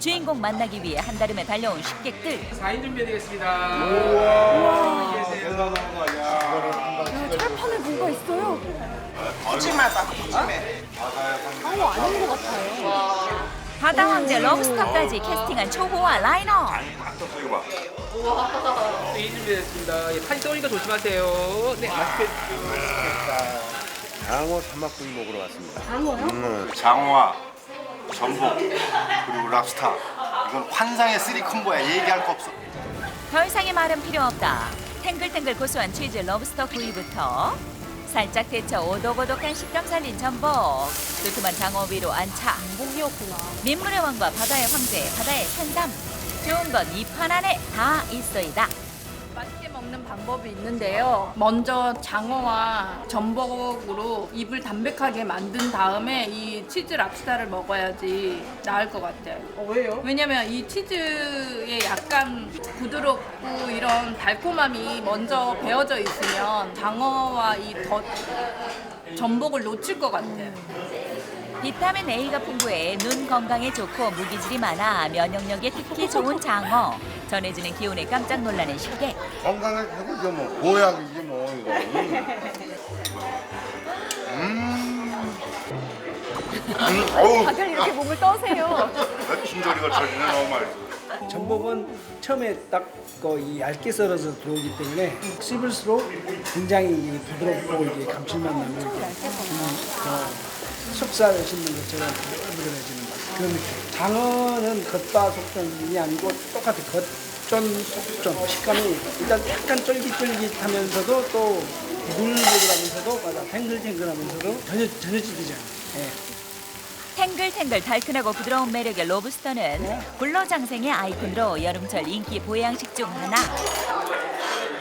주인공 만나기 위해 한달음에 달려온 식객들 4인 준비해드리겠습니다. 철판에 뭐가 있어요? 푸짐하다 푸짐해 아무 아닌 것 같아요. 바다 황제 럽스터까지 캐스팅한 초보와 라이너 4인 준비됐습니다. 예, 팔이 떠오니까 조심하세요. 네, 맛있게 장어 삼막구이 먹으러 왔습니다. 장어요? 장어와 전복 그리고 랍스타 이건 환상의 쓰리 콤보야 얘기할 거 없어 더 이상의 말은 필요 없다. 탱글탱글 고소한 치즈 럽스터 구이부터 살짝 데쳐 오독오독한 식감 살린 전복, 두툼한 장어 위로 안차, 목이었구나. 민물의 왕과 바다의 황제, 바다의 산삼. 좋은 건입한 안에 다 있어이다. 먹는 방법이 있는데요. 먼저 장어와 전복으로 입을 담백하게 만든 다음에 이 치즈 랍스타를 먹어야지 나을 것 같아요. 왜요? 왜냐면 이 치즈에 약간 부드럽고 이런 달콤함이 먼저 배어져 있으면 장어와 이 덧, 전복을 놓칠 것 같아요. 비타민 A가 풍부해 눈 건강에 좋고 무기질이 많아 면역력에 특히 좋은 장어. 전해지는 기운에 깜짝 놀라는 식객. 건강에 최고죠 뭐. 보약이지 뭐 이거. 음. 음, 어우, 다들 이렇게 몸을 떠세요. 진저리가 쳐지네 너무 맛있어. 전복은 처음에 딱이 얇게 썰어서 들어오기 때문에 씹을수록 굉장히 부드럽고 이게 감칠맛 나는 그 속살 씹는 것처럼 맛. 그런 느낌. 장어는 겉바 속전이 아니고 똑같아. 겉전 속전 식감이 일단 약간 쫄깃쫄깃하면서도 또 부들부들하면서도 맞아 탱글탱글하면서도 전혀 전혀 찌르지 않아. 예. 탱글탱글 달큰하고 부드러운 매력의 로브스터는 불로장생의 아이콘으로 여름철 인기 보양식 중 하나.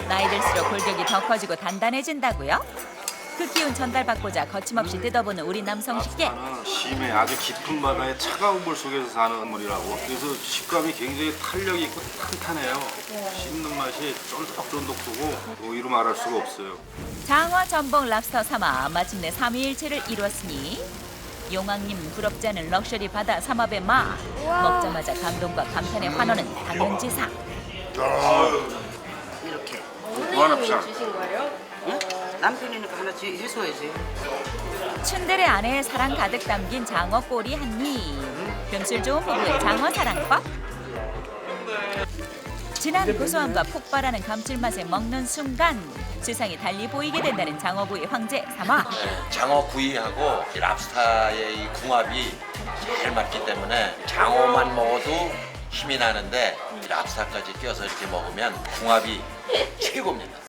나이 들수록 골격이 더 커지고 단단해진다고요? 그 기운 전달받고자 거침없이 뜯어보는 우리 남성 식객. 심해 아주 깊은 바다의 차가운 물 속에서 사는 물이라고. 그래서 식감이 굉장히 탄력이 있고 탄탄해요. 씹는 맛이 쫀득쫀득하고 뭐 이루 말할 수가 없어요. 장어, 전복, 랍스터 삼아 마침내 삼위일체를 이뤘으니 용왕님 부럽지 않은 럭셔리 바다 삼합의 맛 먹자마자 감동과 감탄의 환호는 당연지사 이렇게. 무한합상 응? 남편이니까 하나 지- 해줘야지. 춘들의 안에 사랑 가득 담긴 장어 꼬리 한 입. 금술 좋은 부부의 장어 사랑법. 진한 고소함과 폭발하는 감칠맛에 먹는 순간 세상이 달리 보이게 된다는 장어구이 황제 삼아 장어 구이하고 이 랍스타의 이 궁합이 잘 맞기 때문에 장어만 먹어도 힘이 나는데 이 랍스타까지 껴서 이렇게 먹으면 궁합이 최고입니다.